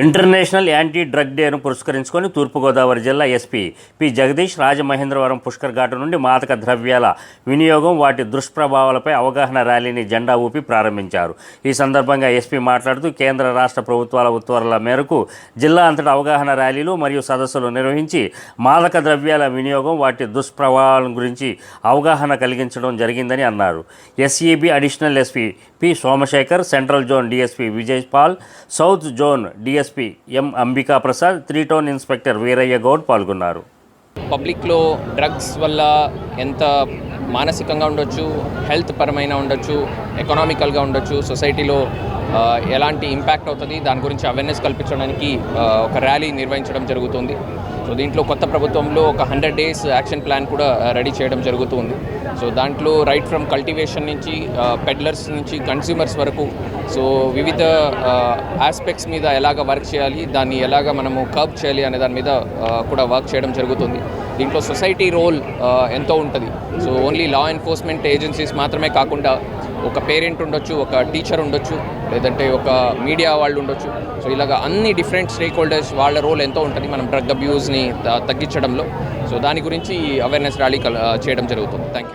International anti drug డేను పురస్కరించుకొని తూర్పుగోదావరి జిల్లా SP P. Jagadish Rajamahendravaram Pushkar ఘాటు నుండి మాదక ద్రవ్యాల వినియోగం వాటి దుష్ప్రభావాలపై అవగాహన ర్యాలీని జెండా ఊపి ప్రారంభించారు. ఈ సందర్భంగా ఎస్పీ మాట్లాడుతూ కేంద్ర రాష్ట్ర ప్రభుత్వాల ఉత్తర్వుల మేరకు జిల్లా అంతటా అవగాహన ర్యాలీలు మరియు సదస్సులు నిర్వహించి మాదక ద్రవ్యాల వినియోగం వాటి దుష్ప్రభావాల గురించి అవగాహన కలిగించడం జరిగిందని అన్నారు. SEB additional SP P. Somasekhar central zone DSP Vijay Paul south zone DSP M Ambika Prasad three town inspector Veeraiah Goud పాల్గొన్నారు. పబ్లిక్లో డ్రగ్స్ వల్ల ఎంత మానసికంగా ఉండొచ్చు హెల్త్ పరమైన ఉండొచ్చు ఎకనామికల్గా ఉండొచ్చు సొసైటీలో ఎలాంటి ఇంపాక్ట్ అవుతుంది దాని గురించి అవేర్నెస్ కల్పించడానికి ఒక ర్యాలీ నిర్వహించడం జరుగుతుంది. సో దీంట్లో కొత్త ప్రభుత్వంలో ఒక హండ్రెడ్ డేస్ యాక్షన్ ప్లాన్ కూడా రెడీ చేయడం జరుగుతుంది. సో దాంట్లో రైట్ ఫ్రమ్ కల్టివేషన్ నుంచి పెడ్లర్స్ నుంచి కన్స్యూమర్స్ వరకు సో వివిధ ఆస్పెక్ట్స్ మీద ఎలాగ వర్క్ చేయాలి దాన్ని ఎలాగ మనము కర్బ్ చేయాలి అనే దాని మీద కూడా వర్క్ చేయడం జరుగుతుంది. దీంట్లో సొసైటీ రోల్ ఎంతో ఉంటుంది. So only law enforcement agencies మాత్రమే కాకుండా ఒక పేరెంట్ ఉండొచ్చు ఒక టీచర్ ఉండొచ్చు లేదంటే ఒక మీడియా వాళ్ళు ఉండొచ్చు. సో ఇలాగ అన్ని డిఫరెంట్ స్టేక్ హోల్డర్స్ వాళ్ళ రోల్ ఎంతో ఉంటుంది. మనం డ్రగ్ అబ్యూస్ని తగ్గించడంలో. సో దాని గురించి అవేర్నెస్ ర్యాలీ కల్- చేయడం జరుగుతుంది. Thank you